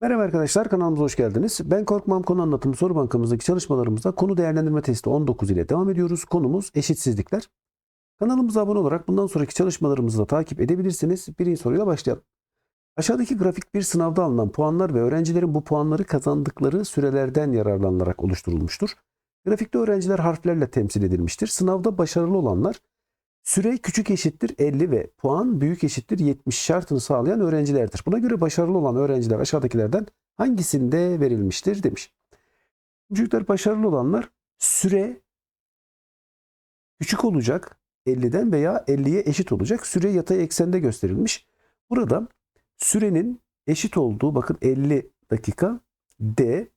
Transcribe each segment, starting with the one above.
Merhaba arkadaşlar kanalımıza hoş geldiniz. Ben Korkmam konu anlatımı soru bankamızdaki çalışmalarımızda konu değerlendirme testi 19 ile devam ediyoruz. Konumuz eşitsizlikler. Kanalımıza abone olarak bundan sonraki çalışmalarımızı da takip edebilirsiniz. Birinci soruyla başlayalım. Aşağıdaki grafik bir sınavda alınan puanlar ve öğrencilerin bu puanları kazandıkları sürelerden yararlanarak oluşturulmuştur. Grafikte öğrenciler harflerle temsil edilmiştir. Sınavda başarılı olanlar süre küçük eşittir 50 ve puan büyük eşittir 70 şartını sağlayan öğrencilerdir. Buna göre başarılı olan öğrenciler aşağıdakilerden hangisinde verilmiştir demiş. Çocuklar başarılı olanlar süre küçük olacak 50'den veya 50'ye eşit olacak. Süre yatay eksende gösterilmiş. Burada sürenin eşit olduğu bakın 50 dakika D,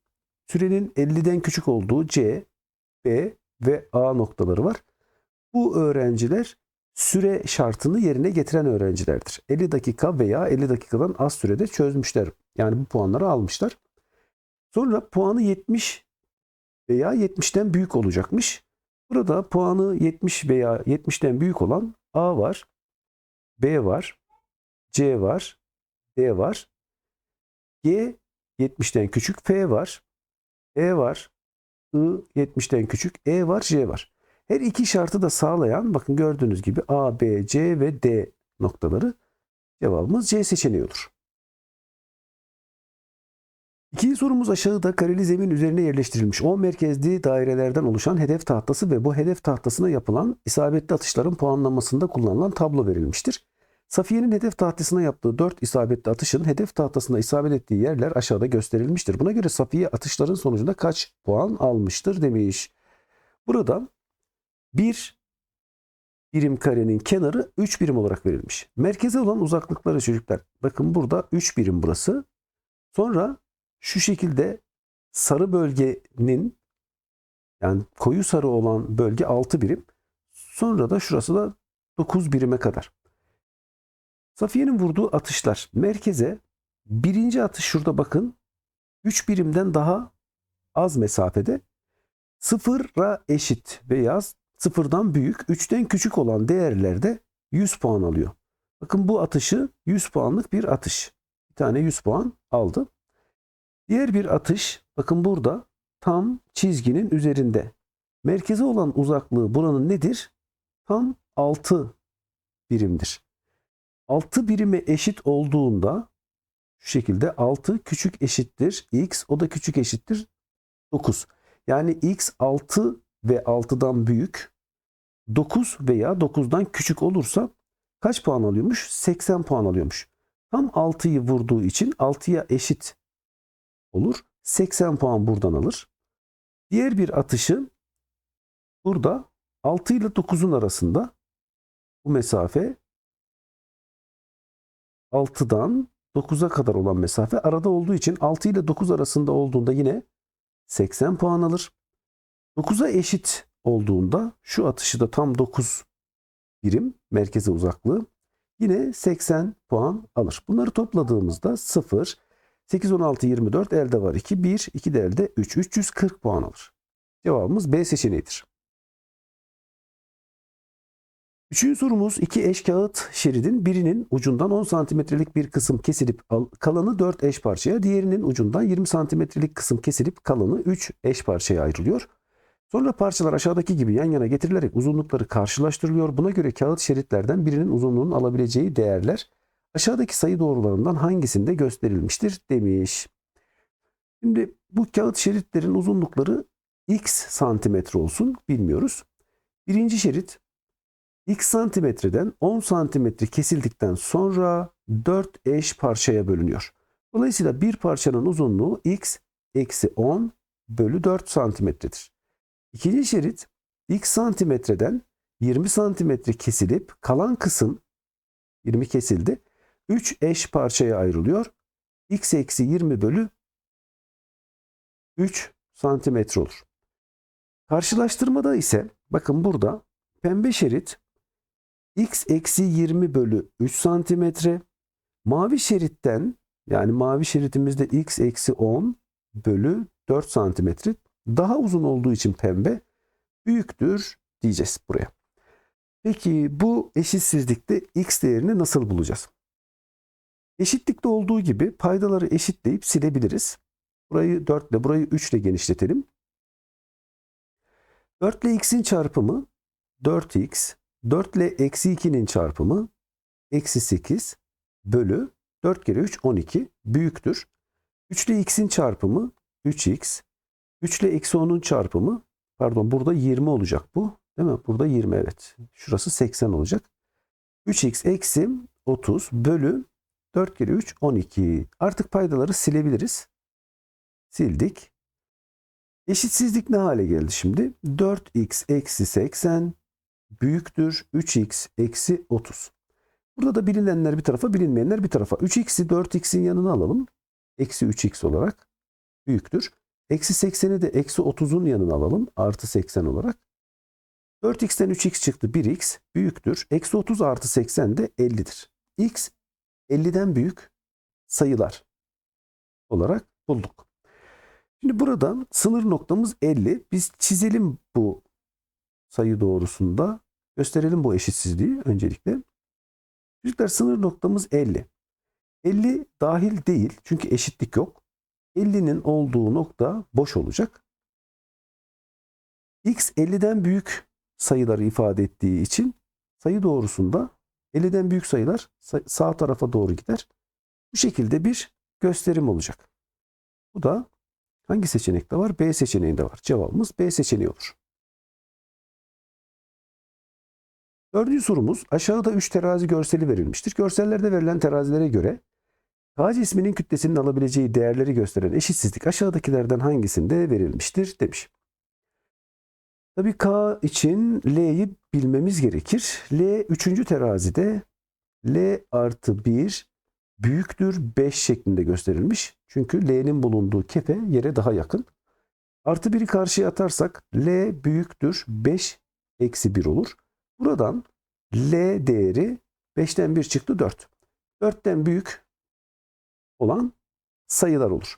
sürenin 50'den küçük olduğu C, B ve A noktaları var. Bu öğrenciler süre şartını yerine getiren öğrencilerdir. 50 dakika veya 50 dakikadan az sürede çözmüşler. Yani bu puanları almışlar. Sonra puanı 70 veya 70'ten büyük olacakmış. Burada puanı 70 veya 70'ten büyük olan A var, B var, C var, D var. G 70'ten küçük F var, E var, I 70'ten küçük E var, J var. Her iki şartı da sağlayan bakın gördüğünüz gibi A, B, C ve D noktaları cevabımız C seçeneği olur. İkinci sorumuz aşağıda kareli zemin üzerine yerleştirilmiş 10 merkezli dairelerden oluşan hedef tahtası ve bu hedef tahtasına yapılan isabetli atışların puanlamasında kullanılan tablo verilmiştir. Safiye'nin hedef tahtasına yaptığı 4 isabetli atışın hedef tahtasına isabet ettiği yerler aşağıda gösterilmiştir. Buna göre Safiye atışların sonucunda kaç puan almıştır demiş. Burada bir birim karenin kenarı 3 birim olarak verilmiş. Merkeze olan uzaklıkları çocuklar. Bakın burada 3 birim burası. Sonra şu şekilde sarı bölgenin yani koyu sarı olan bölge 6 birim. Sonra da şurası da 9 birime kadar. Safiye'nin vurduğu atışlar merkeze birinci atış şurada bakın 3 birimden daha az mesafede sıfıra eşit veya sıfırdan büyük, 3'ten küçük olan değerlerde 100 puan alıyor. Bakın bu atışı 100 puanlık bir atış. Bir tane 100 puan aldı. Diğer bir atış bakın burada tam çizginin üzerinde. Merkeze olan uzaklığı buranın nedir? Tam 6 birimdir. 6 birime eşit olduğunda şu şekilde 6 küçük eşittir x o da küçük eşittir 9. Yani x 6 ve 6'dan büyük 9 veya 9'dan küçük olursa kaç puan alıyormuş? 80 puan alıyormuş. Tam 6'yı vurduğu için 6'ya eşit olur. 80 puan buradan alır. Diğer bir atışı burada 6 ile 9'un arasında bu mesafe 6'dan 9'a kadar olan mesafe arada olduğu için 6 ile 9 arasında olduğunda yine 80 puan alır. 9'a eşit olduğunda şu atışı da tam 9 birim merkeze uzaklığı yine 80 puan alır. Bunları topladığımızda 0, 8, 16, 24 elde var 2, 1, 2 de elde 3, 340 puan alır. Cevabımız B seçeneğidir. Üçüncü sorumuz iki eş kağıt şeridin birinin ucundan 10 santimetrelik bir kısım kesilip kalanı 4 eş parçaya, diğerinin ucundan 20 santimetrelik kısım kesilip kalanı 3 eş parçaya ayrılıyor. Sonra parçalar aşağıdaki gibi yan yana getirilerek uzunlukları karşılaştırılıyor. Buna göre kağıt şeritlerden birinin uzunluğunun alabileceği değerler aşağıdaki sayı doğrularından hangisinde gösterilmiştir demiş. Şimdi bu kağıt şeritlerin uzunlukları x santimetre olsun bilmiyoruz. Birinci şerit x santimetreden 10 santimetre kesildikten sonra 4 eş parçaya bölünüyor. Dolayısıyla bir parçanın uzunluğu x eksi 10 bölü 4 santimetredir. İkinci şerit x santimetreden 20 santimetre kesilip kalan kısım 20 kesildi. 3 eş parçaya ayrılıyor. x eksi 20 bölü 3 santimetre olur. Karşılaştırmada ise bakın burada pembe şerit x eksi 20 bölü 3 santimetre. Mavi şeritten yani mavi şeritimizde x eksi 10 bölü 4 santimetre daha uzun olduğu için pembe büyüktür diyeceğiz buraya. Peki bu eşitsizlikte x değerini nasıl bulacağız? Eşitlikte olduğu gibi paydaları eşitleyip silebiliriz. Burayı 4 ile burayı 3 ile genişletelim. 4 ile x'in çarpımı 4x, 4 ile eksi 2'nin çarpımı eksi 8 bölü 4 kere 3 12 büyüktür. 3 ile x'in çarpımı 3x, 3 ile eksi 10'un çarpımı pardon burada 20 olacak bu. Değil mi? Burada 20 evet. Şurası 80 olacak. 3x eksi 30 bölü 4 kere 3 12. Artık paydaları silebiliriz. Sildik. Eşitsizlik ne hale geldi şimdi? 4x eksi 80 büyüktür 3x eksi 30. Burada da bilinenler bir tarafa bilinmeyenler bir tarafa. 3x'i 4x'in yanına alalım. Eksi 3x olarak büyüktür. Eksi 80'i de eksi 30'un yanına alalım. Artı 80 olarak. 4x'ten 3x çıktı 1x büyüktür. Eksi 30 artı 80 de 50'dir. x 50'den büyük sayılar olarak bulduk. Şimdi burada sınır noktamız 50. Biz çizelim bu sayı doğrusunda. Gösterelim bu eşitsizliği öncelikle. Çocuklar sınır noktamız 50. 50 dahil değil çünkü eşitlik yok. 50'nin olduğu nokta boş olacak. X 50'den büyük sayıları ifade ettiği için sayı doğrusunda 50'den büyük sayılar sağ tarafa doğru gider. Bu şekilde bir gösterim olacak. Bu da hangi seçenekte var? B seçeneğinde var. Cevabımız B seçeneği olur. Dördüncü sorumuz aşağıda 3 terazi görseli verilmiştir. Görsellerde verilen terazilere göre K cisminin kütlesinin alabileceği değerleri gösteren eşitsizlik aşağıdakilerden hangisinde verilmiştir demiş. Tabii K için L'yi bilmemiz gerekir. L 3. terazide L artı 1 büyüktür 5 şeklinde gösterilmiş. Çünkü L'nin bulunduğu kefe yere daha yakın. Artı 1'i karşıya atarsak L büyüktür 5 eksi 1 olur. Buradan L değeri 5'ten 1 çıktı 4. 4'ten büyük olan sayılar olur.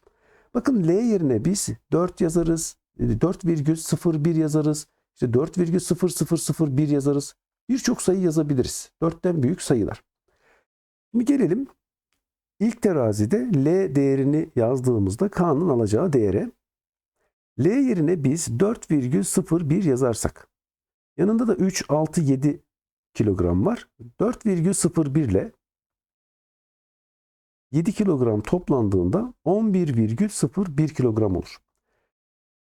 Bakın L yerine biz 4 yazarız, 4,01 yazarız, işte 4,0001 yazarız. Birçok sayı yazabiliriz. 4'ten büyük sayılar. Şimdi gelelim ilk terazide L değerini yazdığımızda K'nın alacağı değere. L yerine biz 4,01 yazarsak yanında da 3, 6, 7 kilogram var. 4,01 ile 7 kilogram toplandığında 11,01 kilogram olur.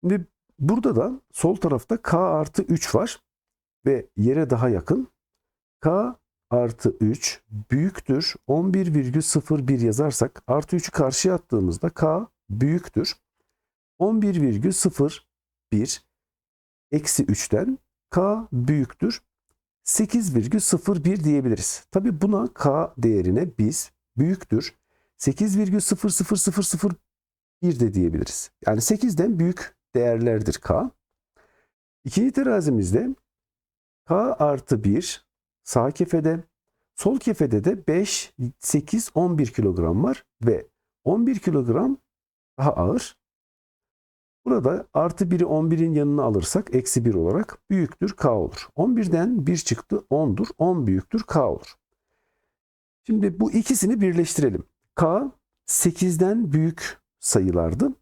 Şimdi burada da sol tarafta K artı 3 var ve yere daha yakın. K artı 3 büyüktür 11,01 yazarsak artı 3'ü karşıya attığımızda K büyüktür 11,01 eksi 3'ten K büyüktür 8,01 diyebiliriz. Tabi buna K değerine biz büyüktür 8,00001 de diyebiliriz. Yani 8'den büyük değerlerdir K. İkinci terazimizde K artı 1 sağ kefede, sol kefede de 5, 8, 11 kilogram var ve 11 kilogram daha ağır. Burada artı 1'i 11'in yanına alırsak eksi 1 olarak büyüktür K olur. 11'den 1 çıktı 10'dur. 10 büyüktür K olur. Şimdi bu ikisini birleştirelim. K 8'den büyük sayılardı.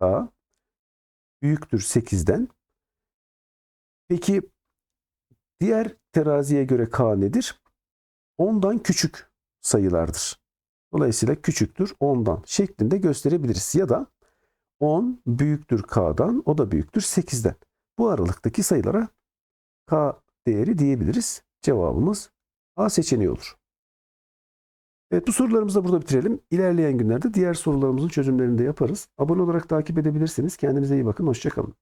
K büyüktür 8'den. Peki diğer teraziye göre K nedir? 10'dan küçük sayılardır. Dolayısıyla küçüktür 10'dan şeklinde gösterebiliriz. Ya da 10 büyüktür K'dan, o da büyüktür 8'den. Bu aralıktaki sayılara K değeri diyebiliriz. Cevabımız A seçeneği olur. Evet bu sorularımızı da burada bitirelim. İlerleyen günlerde diğer sorularımızın çözümlerini de yaparız. Abone olarak takip edebilirsiniz. Kendinize iyi bakın. Hoşçakalın.